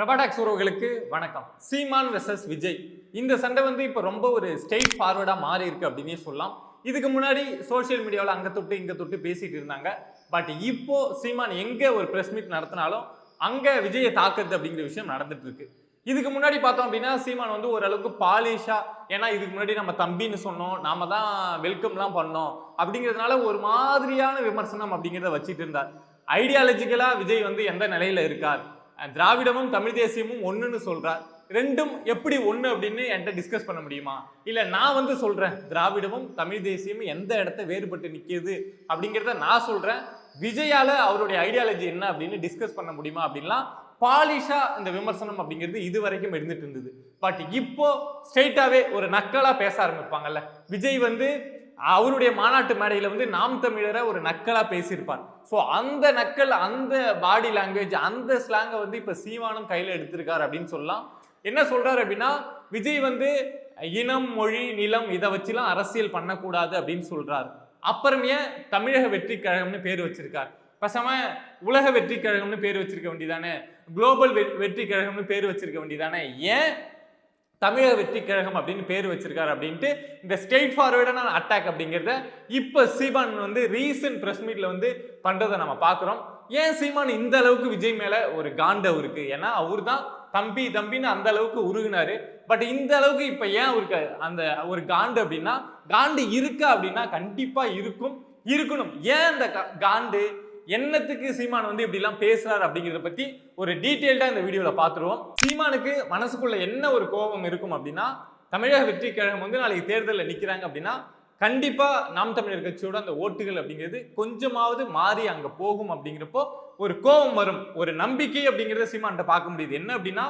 ரபாடாக்ஸ் உறவுகளுக்கு வணக்கம். சீமான் வெர்சஸ் விஜய். இந்த சண்டை வந்து இப்போ ரொம்ப ஒரு ஸ்டேட் ஃபார்வர்டாக மாறி இருக்கு அப்படின்னே சொல்லலாம். இதுக்கு முன்னாடி சோஷியல் மீடியாவில் அங்கே தொட்டு இங்கே தொட்டு பேசிட்டு இருந்தாங்க. பட் இப்போ சீமான் எங்கே ஒரு ப்ரெஸ் மீட் நடத்தினாலும் அங்கே விஜயை தாக்குறது அப்படிங்கிற விஷயம் நடந்துட்டு இருக்கு. இதுக்கு முன்னாடி பார்த்தோம் அப்படின்னா சீமான் வந்து ஓரளவுக்கு பாலிஷா ஏன்னா இதுக்கு முன்னாடி நம்ம தம்பின்னு சொன்னோம் நாம தான் வெல்கம்லாம் பண்ணோம் அப்படிங்கிறதுனால ஒரு மாதிரியான விமர்சனம் அப்படிங்கிறத வச்சுட்டு இருந்தார். ஐடியாலஜிக்கலாக விஜய் வந்து எந்த நிலையில் இருக்கார்? திராவிடமும் தமிழ் தேசியமும் ஒன்றுன்னு சொல்கிறார் ரெண்டும் எப்படி ஒன்று அப்படின்னு என்கிட்ட டிஸ்கஸ் பண்ண முடியுமா? இல்லை நான் வந்து சொல்கிறேன் திராவிடமும் தமிழ் தேசியமும் எந்த இடத்த வேறுபட்டு நிக்குது அப்படிங்கிறத நான் சொல்கிறேன் விஜயால் அவருடைய ஐடியாலஜி என்ன அப்படின்னு டிஸ்கஸ் பண்ண முடியுமா அப்படின்லாம் பாலிஷா இந்த விமர்சனம் அப்படிங்கிறது இது வரைக்கும் இருந்துட்டு இருந்தது. பட் இப்போ ஸ்ட்ரெயிட்டாகவே ஒரு நக்கலாக பேச ஆரம்பிப்பாங்கல்ல. விஜய் வந்து அவருடைய மாநாட்டு மேடையில் வந்து நாம் தமிழரை ஒரு நக்கலாக பேசியிருப்பார். ஸோ அந்த நக்கல் அந்த பாடி லாங்குவேஜ் அந்த ஸ்லாங்கை வந்து இப்போ சீமானும் கையில் எடுத்திருக்காரு அப்படின்னு சொல்லலாம். என்ன சொல்கிறார் அப்படின்னா விஜய் வந்து இனம் மொழி நிலம் இதை வச்சுலாம் அரசியல் பண்ணக்கூடாது அப்படின்னு சொல்கிறார் அப்புறமே தமிழக வெற்றி கழகம்னு பேர் வச்சிருக்கார். பசம உலக வெற்றி கழகம்னு பேர் வச்சிருக்க வேண்டியதானே? குளோபல் வெற்றி கழகம்னு பேர் வச்சிருக்க வேண்டியதானே? ஏன் தமிழக வெற்றி கழகம் அப்படின்னு பேர் வச்சிருக்காரு அப்படின்ட்டு இந்த ஸ்டேட் ஃபார்வேர்டான அட்டாக் அப்படிங்கிறத இப்போ சீமான் வந்து ரீசன்ட் ப்ரெஸ் மீட்டில் வந்து பண்ணுறதை நம்ம பார்க்குறோம். ஏன் சீமான் இந்த அளவுக்கு விஜய் மேலே ஒரு காண்டவ் இருக்கு? ஏன்னா அவர் தான் தம்பி தம்பின்னு அந்த அளவுக்கு உருகுனாரு. பட் இந்த அளவுக்கு இப்போ ஏன் அவருக்கு அந்த ஒரு காண்டு அப்படின்னா காண்டு இருக்கா அப்படின்னா கண்டிப்பாக இருக்கும். இருக்கணும். ஏன் அந்த காண்டு என்னத்துக்கு சீமான் வந்து இப்படிலாம் பேசுறாரு அப்படிங்கிறத பத்தி ஒரு டீட்டெயில்டா இந்த வீடியோல பார்த்துருவோம் சீமானுக்கு மனசுக்குள்ள என்ன ஒரு கோபம் இருக்கும் அப்படின்னா தமிழக வெற்றி கழகம் வந்து நாளைக்கு தேர்தலில் நிற்கிறாங்க அப்படின்னா கண்டிப்பா நாம் தமிழர் கட்சியோட அந்த ஓட்டுகள் அப்படிங்கிறது கொஞ்சமாவது மாறி அங்க போகும் அப்படிங்கிறப்போ ஒரு கோபம் வரும். ஒரு நம்பிக்கை அப்படிங்கிறத சீமான்கிட்ட பார்க்க முடியுது. என்ன அப்படின்னா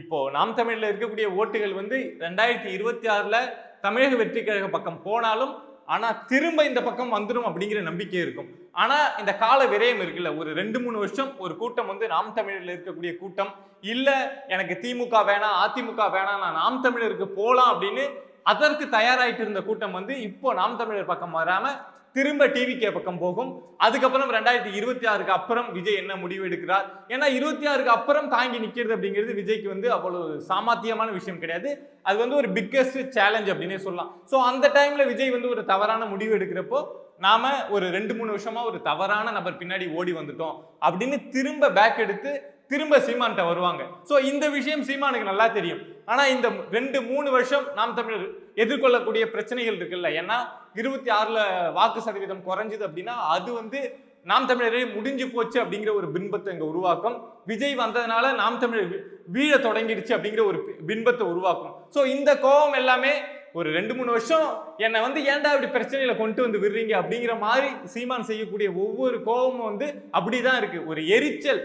இப்போ நாம் தமிழில் இருக்கக்கூடிய ஓட்டுகள் வந்து ரெண்டாயிரத்தி இருபத்தி ஆறுல தமிழக வெற்றி கழக பக்கம் போனாலும் ஆனால் திரும்ப இந்த பக்கம் வந்துடும் அப்படிங்கிற நம்பிக்கை இருக்கும். ஆனால் இந்த கால விரயம் இருக்குல்ல ஒரு ரெண்டு மூணு வருஷம் ஒரு கூட்டம் வந்து நாம் தமிழில் இருக்கக்கூடிய கூட்டம். இல்லை எனக்கு திமுக வேணாம் அதிமுக வேணாம் நான் நாம் தமிழருக்கு போகலாம் அப்படின்னு அதற்கு தயாராகிட்டு இருந்த கூட்டம் வந்து இப்போ நாம் தமிழர் பக்கம் வராமல் திரும்ப டிவிகே பக்கம் போகும். அதுக்கப்புறம் ரெண்டாயிரத்தி இருபத்தி ஆறுக்கு அப்புறம் விஜய் என்ன முடிவு எடுக்கிறார்? ஏன்னா இருபத்தி ஆறுக்கு அப்புறம் தாங்கி நிற்கிறது அப்படிங்கிறது விஜய்க்கு வந்து அவ்வளவு சாமர்த்தியமான விஷயம் கிடையாது. அது வந்து ஒரு பிக்கஸ்ட் சேலஞ்ச் அப்படின்னே சொல்லலாம். ஸோ அந்த டைம்ல விஜய் வந்து ஒரு தவறான முடிவு எடுக்கிறப்போ நாம ஒரு ரெண்டு மூணு வருஷமா ஒரு தவறான நபர் பின்னாடி ஓடி வந்துட்டோம் அப்படின்னு திரும்ப பேக் எடுத்து திரும்ப சீமான்கிட்ட வருவாங்க. ஸோ இந்த விஷயம் சீமானுக்கு நல்லா தெரியும். ஆனால் இந்த ரெண்டு மூணு வருஷம் நாம் தமிழர் எதிர்கொள்ளக்கூடிய பிரச்சனைகள் இருக்குல்ல? ஏன்னா இருபத்தி ஆறில் வாக்கு சதவீதம் குறைஞ்சது அப்படின்னா அது வந்து நாம் தமிழரே முடிஞ்சு போச்சு அப்படிங்கிற ஒரு பின்பத்தை இங்கே உருவாக்கும். விஜய் வந்ததுனால நாம் தமிழர் வீழ தொடங்கிடுச்சு அப்படிங்கிற ஒரு பின்பத்தை உருவாக்கும். ஸோ இந்த கோபம் எல்லாமே ஒரு ரெண்டு மூணு வருஷம் என்னை வந்து ஏன்டா இப்படி பிரச்சனையில கொண்டு வந்து விடுறீங்க அப்படிங்கிற மாதிரி சீமான் செய்யக்கூடிய ஒவ்வொரு கோபமும் வந்து அப்படிதான் இருக்கு. ஒரு எரிச்சல்.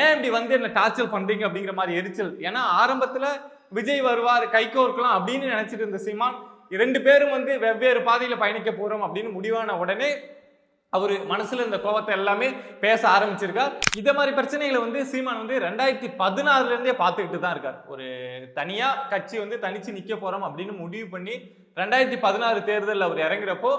ஏன் இப்படி வந்து என்ன டார்ச்சர் பண்றீங்க அப்படிங்கிற மாதிரி எரிச்சல். ஏன்னா ஆரம்பத்துல விஜய் வருவார் கைகோர்க்கலாம் அப்படின்னு நினைச்சிட்டு இருந்த சீமான் ரெண்டு பேரும் வந்து வெவ்வேறு பாதையில் பயணிக்க போகிறோம் அப்படின்னு முடிவான உடனே அவர் மனசில் இந்த கோபத்தை எல்லாமே பேச ஆரம்பிச்சிருக்கார். இதை மாதிரி பிரச்சனைகளை வந்து சீமான் வந்து ரெண்டாயிரத்தி பதினாறுலேருந்தே பார்த்துக்கிட்டு தான் இருக்கார். ஒரு தனியாக கட்சி வந்து தனித்து நிற்க போகிறோம் அப்படின்னு முடிவு பண்ணி ரெண்டாயிரத்தி பதினாறு தேர்தலில் அவர் இறங்குறப்போ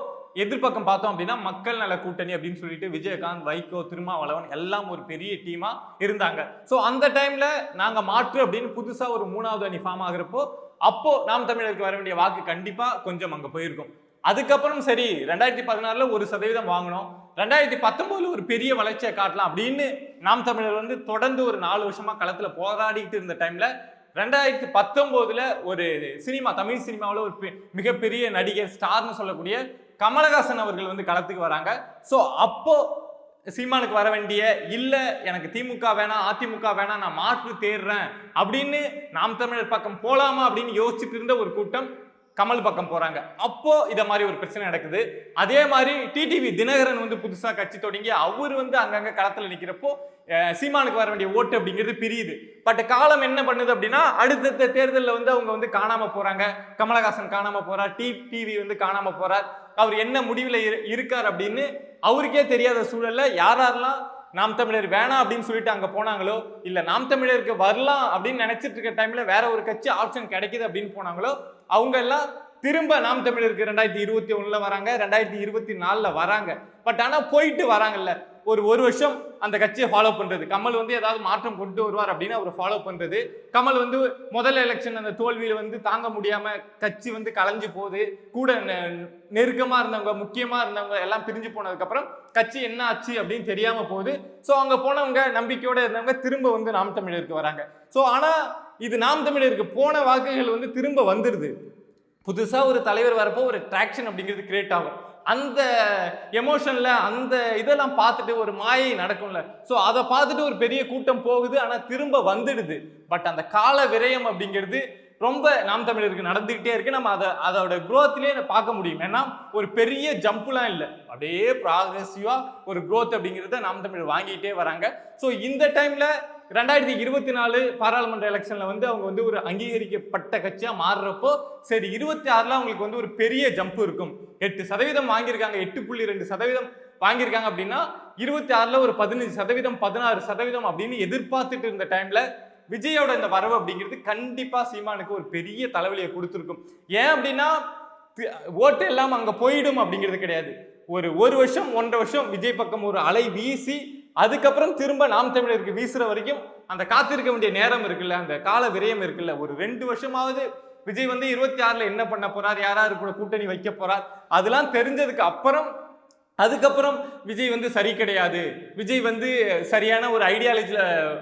எதிர்பக்கம் பார்த்தோம் அப்படின்னா மக்கள் நல கூட்டணி அப்படின்னு சொல்லிட்டு விஜயகாந்த் வைகோ திருமாவளவன் எல்லாம் ஒரு பெரிய டீமா இருந்தாங்க. ஸோ அந்த டைம்ல நாங்க மாற்று அப்படின்னு புதுசா ஒரு மூணாவது அணி ஃபார்ம் ஆகுறப்போ அப்போ நாம் தமிழருக்கு வர வேண்டிய வாக்கு கண்டிப்பா கொஞ்சம் அங்க போயிருக்கும். அதுக்கப்புறம் சரி ரெண்டாயிரத்தி பதினாறுல ஒரு சதவீதம் வாங்கினோம். ரெண்டாயிரத்தி பத்தொன்பதுல ஒரு பெரிய வளர்ச்சியை காட்டலாம் அப்படின்னு நாம் தமிழர் வந்து தொடர்ந்து ஒரு நாலு வருஷமா களத்துல போராடிட்டு இருந்த டைம்ல ரெண்டாயிரத்தி பத்தொன்பதுல ஒரு சினிமா தமிழ் சினிமாவில் ஒரு பெ- மிகப்பெரிய நடிகர் ஸ்டார்னு சொல்லக்கூடிய கமலஹாசன் அவர்கள் வந்து களத்துக்கு வராங்க. ஸோ அப்போ சீமானுக்கு வர வேண்டிய இல்லை எனக்கு திமுக வேணாம் அதிமுக வேணாம் நான் மாற்று தேடுறேன் அப்படின்னு நாம் தமிழர் பக்கம் போகலாமா அப்படின்னு யோசிச்சுட்டு இருந்த ஒரு கூட்டம் கமல் பக்கம் போகிறாங்க அப்போ இதை மாதிரி ஒரு பிரச்சனை நடக்குது. அதே மாதிரி டிடிவி தினகரன் வந்து புதுசாக கட்சி தொடங்கி அவர் வந்து அங்கங்கே களத்தில் நிற்கிறப்போ சீமானுக்கு வர வேண்டிய ஓட்டு அப்படிங்கிறது பிரியுது. பட் காலம் என்ன பண்ணுது அப்படின்னா அடுத்தடுத்த தேர்தலில் வந்து அவங்க வந்து காணாமல் போகிறாங்க கமலஹாசன் காணாமல் போகிறார் டி டிவி வந்து காணாமல் போகிறார் அவர் என்ன முடிவில் இரு- இருக்கார் அப்படின்னு அவருக்கே தெரியாத சூழலில் யார் யாரெல்லாம் நாம் தமிழர் வேணாம் அப்படின்னு சொல்லிட்டு அங்கே போனாங்களோ இல்லை நாம் தமிழருக்கு வரலாம் அப்படின்னு நினச்சிட்டு இருக்க டைமில் வேற ஒரு கட்சி ஆப்ஷன் கிடைக்குது அப்படின்னு போனாங்களோ அவங்க எல்லாம் திரும்ப நாம் தமிழருக்கு ரெண்டாயிரத்தி இருபத்தி ஒன்றில் வராங்க. ரெண்டாயிரத்தி இருபத்தி நாலில் வராங்க. பட் ஆனால் போயிட்டு வராங்கல்ல. ஒரு ஒரு வருஷம் அந்த கட்சியை ஃபாலோ பண்ணுறது கமல் வந்து ஏதாவது மாற்றம் கொண்டு வருவார் அப்படின்னு அவர் ஃபாலோ பண்ணுறது கமல் வந்து முதல் எலெக்ஷன் அந்த தோல்வியில் வந்து தாங்க முடியாமல் கட்சி வந்து கலைஞ்சு போகுது. கூட நெ- இருந்தவங்க முக்கியமாக இருந்தவங்க எல்லாம் பிரிஞ்சு போனதுக்கப்புறம் கட்சி என்ன ஆச்சு அப்படின்னு தெரியாமல் போகுது. ஸோ அங்கே போனவங்க நம்பிக்கையோடு இருந்தவங்க திரும்ப வந்து நாம் தமிழருக்கு வராங்க. ஸோ ஆனால் இது நாம் தமிழருக்கு போன வாக்குகள் வந்து திரும்ப வந்துடுது புதுசாக ஒரு தலைவர் வரப்போ ஒரு ட்ராக்ஷன் அப்படிங்கிறது கிரியேட் ஆகும். அந்த எமோஷனில் அந்த இதெல்லாம் பார்த்துட்டு ஒரு மாயை நடக்கும்ல. ஸோ அதை பார்த்துட்டு ஒரு பெரிய கூட்டம் போகுது ஆனால் திரும்ப வந்துடுது. பட் அந்த கால விரயம் அப்படிங்கிறது ரொம்ப நாம் தமிழருக்கு நடந்துக்கிட்டே இருக்கு. நம்ம அதை அதோட குரோத்லேயே பார்க்க முடியும். ஏன்னா ஒரு பெரிய ஜம்ப்லாம் இல்லை. அப்படியே ப்ராக்ரெசிவா ஒரு குரோத் அப்படிங்கிறத நாம் தமிழர் வாங்கிட்டே வராங்க. ஸோ இந்த டைமில் ரெண்டாயிரத்தி இருபத்தி நாலு பாராளுமன்ற எலெக்ஷனில் வந்து அவங்க வந்து ஒரு அங்கீகரிக்கப்பட்ட கட்சியாக மாறுறப்போ சரி இருபத்தி ஆறில் அவங்களுக்கு வந்து ஒரு பெரிய ஜம்ப் இருக்கும். எட்டு சதவீதம் வாங்கியிருக்காங்க எட்டு புள்ளி ரெண்டு சதவீதம் வாங்கியிருக்காங்க அப்படின்னா இருபத்தி ஆறில் ஒரு பதினஞ்சு சதவீதம் பதினாறு சதவீதம் அப்படின்னு எதிர்பார்த்துட்டு இருந்த டைமில் விஜயோட இந்த வரவு அப்படிங்கிறது கண்டிப்பாக சீமானுக்கு ஒரு பெரிய தலைவலியை கொடுத்துருக்கும். ஏன் அப்படின்னா ஓட்டு எல்லாம் அங்கே போயிடும் அப்படிங்கிறது கிடையாது. ஒரு ஒரு வருஷம் ஒன்றரை வருஷம் விஜய் பக்கம் ஒரு அலை வீசி அதுக்கப்புறம் திரும்ப நாம் தமிழருக்கு வீசுற வரைக்கும் அந்த காத்திருக்க வேண்டிய நேரம் இருக்குல்ல அந்த கால விரயம் இருக்குல்ல ஒரு ரெண்டு வருஷமாவது விஜய் வந்து இருபத்தி ஆறுல என்ன பண்ண போறார் யாராரு கூட கூட்டணி வைக்க போறார் அதெல்லாம் தெரிஞ்சதுக்கு அப்புறம் அதுக்கப்புறம் விஜய் வந்து சரி கிடையாது விஜய் வந்து சரியான ஒரு ஐடியாலஜியில்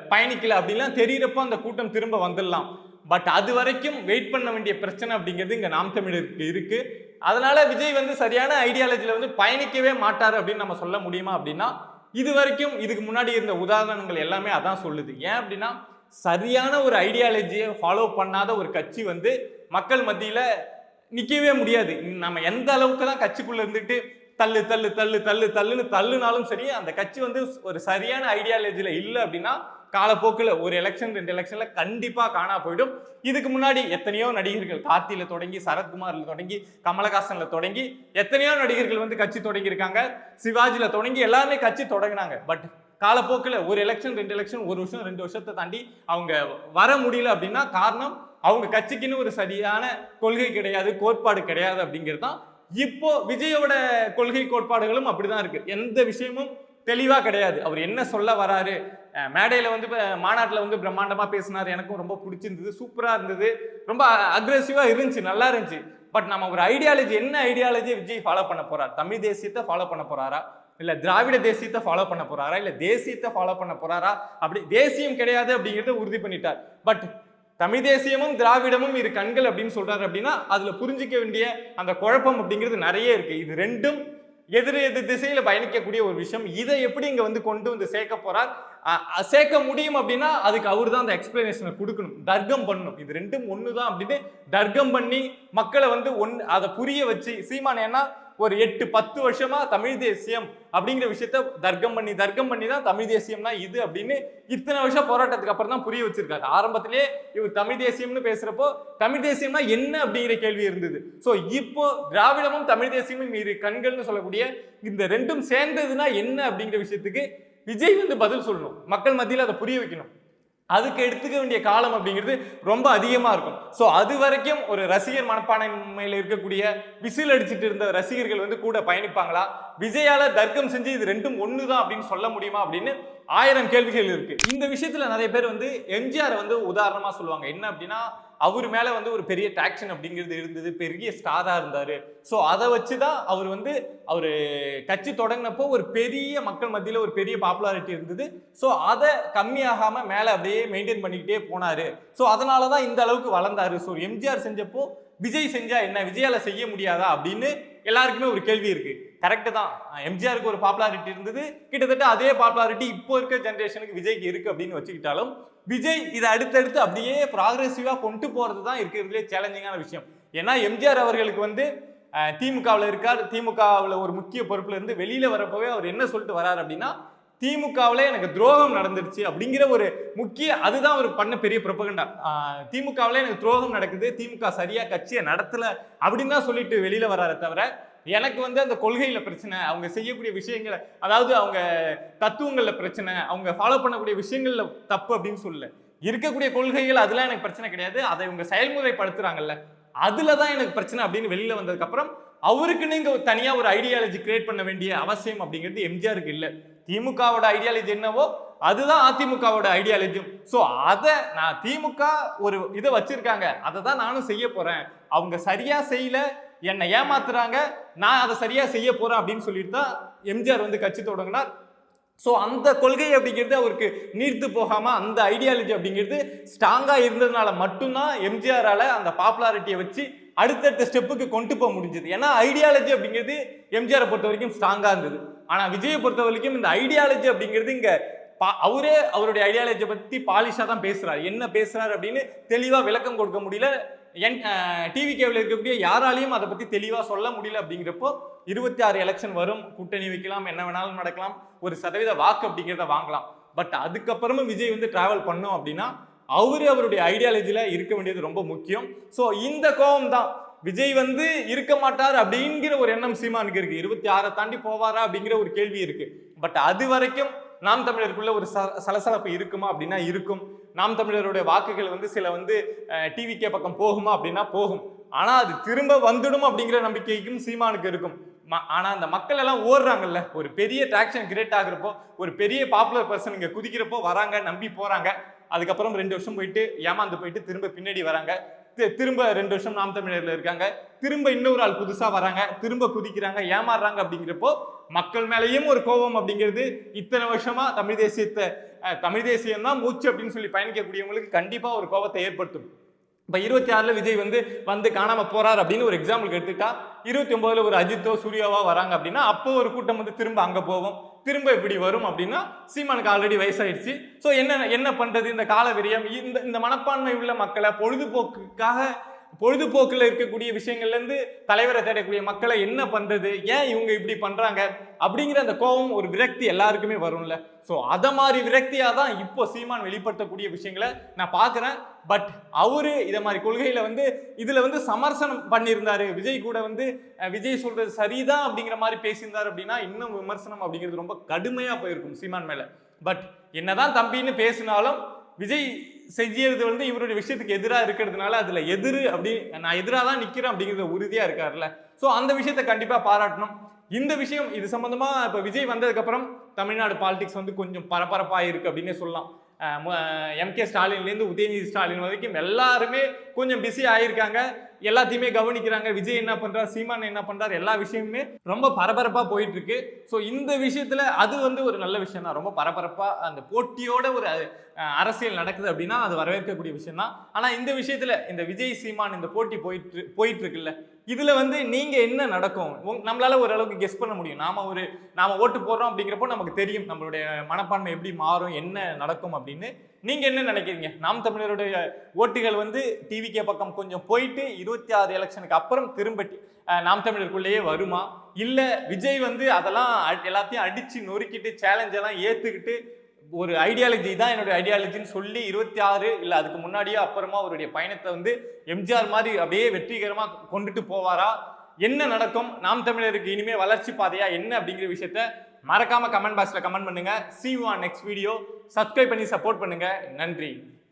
பயணிக்கல அப்படின்லாம் தெரிகிறப்போ அந்த கூட்டம் திரும்ப வந்துடலாம். பட் அது வரைக்கும் வெயிட் பண்ண வேண்டிய பிரச்சனை அப்படிங்கிறது இங்கே நாம் தமிழருக்கு இருக்குது அதனால் விஜய் வந்து சரியான ஐடியாலஜியில் வந்து பயணிக்கவே மாட்டார் அப்படின்னு நம்ம சொல்ல முடியுமா அப்படின்னா இது வரைக்கும் இதுக்கு முன்னாடி இருந்த உதாரணங்கள் எல்லாமே அதான் சொல்லுது. ஏன் அப்படின்னா சரியான ஒரு ஐடியாலஜியை ஃபாலோ பண்ணாத ஒரு கட்சி வந்து மக்கள் மத்தியில் நிற்கவே முடியாது. நம்ம எந்த அளவுக்கு தான் கட்சிக்குள்ளே இருந்துட்டு தள்ளு தள்ளு தள்ளு தள்ளு தள்ளுன்னு தள்ளுனாலும் சரி அந்த கட்சி வந்து ஒரு சரியான ஐடியாலஜியில் இல்லை அப்படின்னா காலப்போக்கில் ஒரு எலெக்ஷன் ரெண்டு எலெக்ஷனில் கண்டிப்பாக காணா போயிடும். இதுக்கு முன்னாடி எத்தனையோ நடிகர்கள் கார்த்தியில் தொடங்கி சரத்குமார்ல தொடங்கி கமலஹாசனில் தொடங்கி எத்தனையோ நடிகர்கள் வந்து கட்சி தொடங்கியிருக்காங்க. சிவாஜியில் தொடங்கி எல்லாருமே கட்சி தொடங்கினாங்க. பட் காலப்போக்கில் ஒரு எலெக்ஷன் ரெண்டு எலெக்ஷன் ஒரு வருஷம் ரெண்டு வருஷத்தை தாண்டி அவங்க வர முடியல அப்படின்னா காரணம் அவங்க கட்சிக்குன்னு ஒரு சரியான கொள்கை கிடையாது கோட்பாடு கிடையாது அப்படிங்கிறது தான். இப்போ விஜயோட கொள்கை கோட்பாடுகளும் அப்படிதான் இருக்கு. எந்த விஷயமும் தெளிவாக கிடையாது. அவர் என்ன சொல்ல வராரு? மேடையில் வந்து இப்போ மாநாட்டில் வந்து பிரம்மாண்டமாக பேசினார். எனக்கும் ரொம்ப பிடிச்சிருந்தது. சூப்பராக இருந்தது. ரொம்ப அக்ரெசிவாக இருந்துச்சு. நல்லா இருந்துச்சு. பட் நம்ம ஒரு ஐடியாலஜி என்ன ஐடியாலஜி விஜய் ஃபாலோ பண்ண போகிறார் தமிழ் தேசியத்தை ஃபாலோ பண்ண போகிறாரா இல்லை திராவிட தேசியத்தை ஃபாலோ பண்ண போகிறாரா இல்லை தேசியத்தை ஃபாலோ பண்ண போகிறாரா அப்படி தேசியம் கிடையாது அப்படிங்கிறத உறுதி பண்ணிட்டார். பட் தமிழ் தேசியமும் திராவிடமும் இரு கண்கள் அப்படின்னு சொல்கிறார் அப்படின்னா அதில் புரிஞ்சிக்க வேண்டிய அந்த குழப்பம் அப்படிங்கிறது நிறைய இருக்குது இது ரெண்டும் எதிர் எதிர் திசையில் பயணிக்கக்கூடிய ஒரு விஷயம். இதை எப்படி இங்கே வந்து கொண்டு வந்து சேர்க்க போகிறார் சேர்க்க முடியும் அப்படின்னா அதுக்கு அவர் தான் அந்த எக்ஸ்பிளனேஷனை கொடுக்கணும். தர்க்கம் பண்ணணும் இது ரெண்டும் ஒன்று தான் அப்படின்னு தர்க்கம் பண்ணி மக்களை வந்து ஒன் அதை புரிய வச்சு சீமான் ஏன்னா ஒரு எட்டு பத்து வருஷமா தமிழ் தேசியம் அப்படிங்கிற விஷயத்த தர்க்கம் பண்ணி தர்க்கம் பண்ணி தான் தமிழ் தேசியம்னா இது அப்படின்னு இத்தனை வருஷம் போராட்டத்துக்கு அப்புறம் தான் புரிய வச்சிருக்காரு. ஆரம்பத்திலே இவர் தமிழ் தேசியம்னு பேசுறப்போ தமிழ் தேசியம்னா என்ன அப்படிங்கிற கேள்வி இருந்தது. ஸோ இப்போ திராவிடமும் தமிழ் தேசியமும் இரு கண்கள்னு சொல்லக்கூடிய இந்த ரெண்டும் சேர்ந்ததுன்னா என்ன அப்படிங்கிற விஷயத்துக்கு விஜய் வந்து பதில் சொல்லணும். மக்கள் மத்தியில் அதை புரிய வைக்கணும். அதுக்கு எடுத்துக்க வேண்டிய காலம் அப்படிங்கிறது ரொம்ப அதிகமாக இருக்கும். ஸோ அது வரைக்கும் ஒரு ரசிகர் மனப்பான்மையில் இருக்கக்கூடிய விசில் அடிச்சிட்டு இருந்த ரசிகர்கள் வந்து கூட பயணிப்பாங்களா? விஜயால தர்க்கம் செஞ்சு இது ரெண்டும் ஒன்று தான் அப்படின்னு சொல்ல முடியுமா அப்படின்னு ஆயிரம் கேள்விகள் இருக்கு. இந்த விஷயத்துல நிறைய பேர் வந்து எம்ஜிஆரை வந்து உதாரணமாக சொல்லுவாங்க. என்ன அப்படின்னா அவர் மேலே வந்து ஒரு பெரிய டாக்ஷன் அப்படிங்கிறது இருந்தது. பெரிய ஸ்டாராக இருந்தார். ஸோ அதை வச்சு தான் அவர் வந்து அவர் கட்சி தொடங்கினப்போ ஒரு பெரிய மக்கள் மத்தியில் ஒரு பெரிய பாப்புலாரிட்டி இருந்தது. ஸோ அதை கம்மியாகாமல் மேலே அப்படியே மெயின்டைன் பண்ணிக்கிட்டே போனாரு. ஸோ அதனால தான் இந்த அளவுக்கு வளர்ந்தார். ஸோ எம்ஜிஆர் செஞ்சப்போ விஜய் செஞ்சால் என்ன? விஜயால செய்ய முடியாதா? அப்படின்னு எல்லாருக்குமே ஒரு கேள்வி இருக்குது கரெக்டு தான். எம்ஜிஆருக்கு ஒரு பாப்புலாரிட்டி இருந்தது. கிட்டத்தட்ட அதே பாப்புலாரிட்டி இப்போ இருக்க ஜென்ரேஷனுக்கு விஜய்க்கு இருக்கு அப்படின்னு வச்சுக்கிட்டாலும் விஜய் இதை அடுத்தடுத்து அப்படியே ப்ராக்ரெசிவாக கொண்டு போகிறது தான் இருக்கிறதுலே சேலஞ்சிங்கான விஷயம். ஏன்னா எம்ஜிஆர் அவர்களுக்கு வந்து திமுகவில் இருக்கார். திமுகவில் ஒரு முக்கிய பொறுப்பில் இருந்து வெளியில் வரப்போவே அவர் என்ன சொல்லிட்டு வரார் அப்படின்னா திமுகவில் எனக்கு துரோகம் நடந்துருச்சு அப்படிங்கிற ஒரு முக்கிய அதுதான் ஒரு பண்ண பெரிய ப்ரொபகண்டா திமுகவில் எனக்கு துரோகம் நடக்குது. திமுக சரியாக கட்சியை நடத்தலை அப்படின்னு தான் சொல்லிட்டு வெளியில் வராரே தவிர எனக்கு வந்து அந்த கொள்கையில் பிரச்சனை அவங்க செய்யக்கூடிய விஷயங்களை அதாவது அவங்க தத்துவங்களில் பிரச்சனை அவங்க ஃபாலோ பண்ணக்கூடிய விஷயங்களில் தப்பு அப்படின்னு சொல்லல. இருக்கக்கூடிய கொள்கைகள் அதெல்லாம் எனக்கு பிரச்சனை கிடையாது. அதை இவங்க செயல்முறைப்படுத்துறாங்கல்ல அதில் தான் எனக்கு பிரச்சனை அப்படின்னு வெளியில் வந்ததுக்கப்புறம் அவருக்கு நீங்கள் தனியாக ஒரு ஐடியாலஜி கிரியேட் பண்ண வேண்டிய அவசியம் அப்படிங்கிறது எம்ஜிஆருக்கு இல்லை. திமுகவோட ஐடியாலஜி என்னவோ அதுதான் அதிமுகவோட ஐடியாலஜியும் ஸோ அதை நான் திமுக ஒரு இதை வச்சுருக்காங்க. அதை தான் நானும் செய்ய போகிறேன் அவங்க சரியாக செய்யல என்னை ஏமாத்துறாங்க நான் அதை சரியாக செய்ய போகிறேன் அப்படின்னு சொல்லிட்டு தான் எம்ஜிஆர் வந்து கட்சி தொடங்கினார். ஸோ அந்த கொள்கை அப்படிங்கிறது அவருக்கு நீர்த்து போகாமல் அந்த ஐடியாலஜி அப்படிங்கிறது ஸ்ட்ராங்காக இருந்ததுனால மட்டும்தான் எம்ஜிஆரால் அந்த பாப்புலாரிட்டியை வச்சு அடுத்தடுத்த ஸ்டெப்புக்கு கொண்டு போக முடிஞ்சது. ஏன்னா ஐடியாலஜி அப்படிங்கிறது எம்ஜிஆரை பொறுத்த வரைக்கும் ஸ்ட்ராங்காக இருந்தது. ஆனால் விஜயை பொறுத்த வரைக்கும் இந்த ஐடியாலஜி அப்படிங்கிறது இங்கே பா- அவரே அவருடைய ஐடியாலஜியை பற்றி பாலிஷா தான் பேசுகிறார் என்ன பேசுகிறார் அப்படின்னு தெளிவாக விளக்கம் கொடுக்க முடியல. என் டிவி கேவில் இருக்கக்கூடிய யாராலையும் அதை பற்றி தெளிவாக சொல்ல முடியல அப்படிங்கிறப்போ இருபத்தி ஆறு எலெக்ஷன் வரும் கூட்டணி வைக்கலாம் என்ன வேணாலும் நடக்கலாம் ஒரு சதவீத வாக்கு அப்படிங்கிறத வாங்கலாம். பட் அதுக்கப்புறமும் விஜய் வந்து டிராவல் பண்ணோம் அப்படின்னா அவரு அவருடைய ஐடியாலஜியில் இருக்க வேண்டியது ரொம்ப முக்கியம். ஸோ இந்த கோபம் தான். விஜய் வந்து இருக்க மாட்டார் அப்படிங்கிற ஒரு எண்ணம் சீமானுக்கு இருக்கு. இருபத்தி ஆறை தாண்டி போவாரா அப்படிங்கிற ஒரு கேள்வி இருக்கு. பட் அது வரைக்கும் நாம் தமிழருக்குள்ள ஒரு ச- சலசலப்பு இருக்குமா அப்படின்னா இருக்கும். நாம் தமிழருடைய வாக்குகள் வந்து சில வந்து டிவிக்கே பக்கம் போகுமா அப்படின்னா போகும். ஆனால் அது திரும்ப வந்துடும் அப்படிங்கிற நம்பிக்கைக்கும் சீமானுக்கு இருக்கும். ம- அந்த மக்கள் எல்லாம் ஓடுறாங்கல்ல. ஒரு பெரிய ட்ராக்ஷன் கிரியேட் ஆகுறப்போ ஒரு பெரிய பாப்புலர் பர்சன் இங்கே குதிக்கிறப்போ வராங்க நம்பி போகிறாங்க அதுக்கப்புறம் ரெண்டு வருஷம் போயிட்டு ஏமாந்து போயிட்டு திரும்ப பின்னாடி வராங்க. திரும்ப ரெண்டு வருஷம் நாம் தமிழர்ல இருக்காங்க. திரும்ப இன்னொரு ஆள் புதுசாக வராங்க. திரும்ப குதிக்கிறாங்க ஏமாறுறாங்க அப்படிங்கிறப்போ மக்கள் மேலேயும் ஒரு கோபம் அப்படிங்கிறது இத்தனை வருஷமா தமிழ் தேசியத்தை தமிழ் தேசியம் தான் மூச்சு அப்படின்னு சொல்லி பயணிக்கக்கூடியவங்களுக்கு கண்டிப்பாக ஒரு கோபத்தை ஏற்படுத்தும். இப்போ இருபத்தி ஆறில் விஜய் வந்து வந்து காணாமல் போறார் அப்படின்னு ஒரு எக்ஸாம்பிளுக்கு எடுத்துட்டா இருபத்தி ஒன்பதுல ஒரு அஜித்தோ சூர்யாவோ வராங்க அப்படின்னா அப்போ ஒரு கூட்டம் வந்து திரும்ப அங்கே போவோம் திரும்ப இப்படி வரும் அப்படின்னா சீமானுக்கு ஆல்ரெடி வயசாயிடுச்சு. ஸோ என்ன என்ன பண்ணுறது இந்த கால விரியம் இந்த இந்த மனப்பான்மை உள்ள மக்களை பொழுதுபோக்குக்காக பொழுதுபோக்கில் இருக்கக்கூடிய விஷயங்கள்லேருந்து தலைவரை தேடக்கூடிய மக்களை என்ன பண்ணுறது ஏன் இவங்க இப்படி பண்ணுறாங்க அப்படிங்கிற அந்த கோபம் ஒரு விரக்தி எல்லாருக்குமே வரும்ல. ஸோ அதை மாதிரி விரக்தியாக தான் இப்போ சீமான் வெளிப்படுத்தக்கூடிய விஷயங்களை நான் பார்க்குறேன். பட் அவரு இதை மாதிரி கொள்கையில் வந்து இதில் வந்து சமரசனம் பண்ணியிருந்தாரு. விஜய் கூட வந்து விஜய் சொல்றது சரிதான் அப்படிங்கிற மாதிரி பேசியிருந்தாரு அப்படின்னா இன்னும் விமர்சனம் அப்படிங்கிறது ரொம்ப கடுமையாக போயிருக்கும் சீமான் மேலே. பட் என்னதான் தம்பின்னு பேசினாலும் விஜய் செய்யறது வந்து இவருடைய விஷயத்துக்கு எதிராக இருக்கிறதுனால அதில் எதிர் அப்படி நான் எதிராக தான் நிற்கிறேன் அப்படிங்கிறத உறுதியாக இருக்காருல்ல. ஸோ அந்த விஷயத்தை கண்டிப்பாக பாராட்டணும். இந்த விஷயம் இது சம்மந்தமாக இப்போ விஜய் வந்ததுக்கப்புறம் தமிழ்நாடு பாலிடிக்ஸ் வந்து கொஞ்சம் பரபரப்பாக இருக்குது அப்படின்னே சொல்லலாம். எம்கே ஸ்டாலின்லேருந்து உதயநிதி ஸ்டாலின் வரைக்கும் எல்லாருமே கொஞ்சம் பிஸி ஆகியிருக்காங்க எல்லாத்தையுமே கவனிக்கிறாங்க. விஜய் என்ன பண்றார் சீமான் என்ன பண்றார் எல்லா விஷயமுமே ரொம்ப பரபரப்பா போயிட்டு இருக்கு ஸோ இந்த விஷயத்துல அது வந்து ஒரு நல்ல விஷயம் தான். ரொம்ப பரபரப்பா அந்த போட்டியோட ஒரு அரசியல் நடக்குது அப்படின்னா அது வரவேற்கக்கூடிய விஷயம் தான். ஆனா இந்த விஷயத்துல இந்த விஜய் சீமான் இந்த போட்டி போயிட்டு போயிட்டு இருக்குல்ல இதுல வந்து நீங்க என்ன நடக்கும்? நம்மளால் நம்மளால ஓரளவுக்கு கெஸ் பண்ண முடியும். நாம ஒரு நாம ஓட்டு போடுறோம் அப்படிங்கிறப்போ நமக்கு தெரியும். நம்மளுடைய மனப்பான்மை எப்படி மாறும் என்ன நடக்கும் அப்படின்னு. நீங்கள் என்ன நினைக்கிறீங்க? நாம் தமிழருடைய ஓட்டுகள் வந்து டிவிகே பக்கம் கொஞ்சம் போயிட்டு இருபத்தி ஆறு எலெக்ஷனுக்கு அப்புறம் திரும்ப நாம் தமிழருக்குள்ளேயே வருமா? இல்லை விஜய் வந்து அதெல்லாம் அ- எல்லாத்தையும் அடித்து நொறுக்கிட்டு சேலஞ்ச் எல்லாம் ஒரு ஐடியாலஜி தான் என்னுடைய ஐடியாலஜின்னு சொல்லி இருபத்தி ஆறு இல்லை அதுக்கு முன்னாடியே அப்புறமா அவருடைய பயணத்தை வந்து எம்ஜிஆர் மாதிரி அப்படியே வெற்றிகரமாக கொண்டுட்டு போவாரா? என்ன நடக்கும்? நாம் தமிழருக்கு இனிமேல் வளர்ச்சி பாதையா என்ன அப்படிங்கிற விஷயத்த மறக்காம கமெண்ட் பாக்ஸ்ல கமெண்ட் பண்ணுங்க. See you on next video subscribe பண்ணி சப்போர்ட் பண்ணுங்க. நன்றி.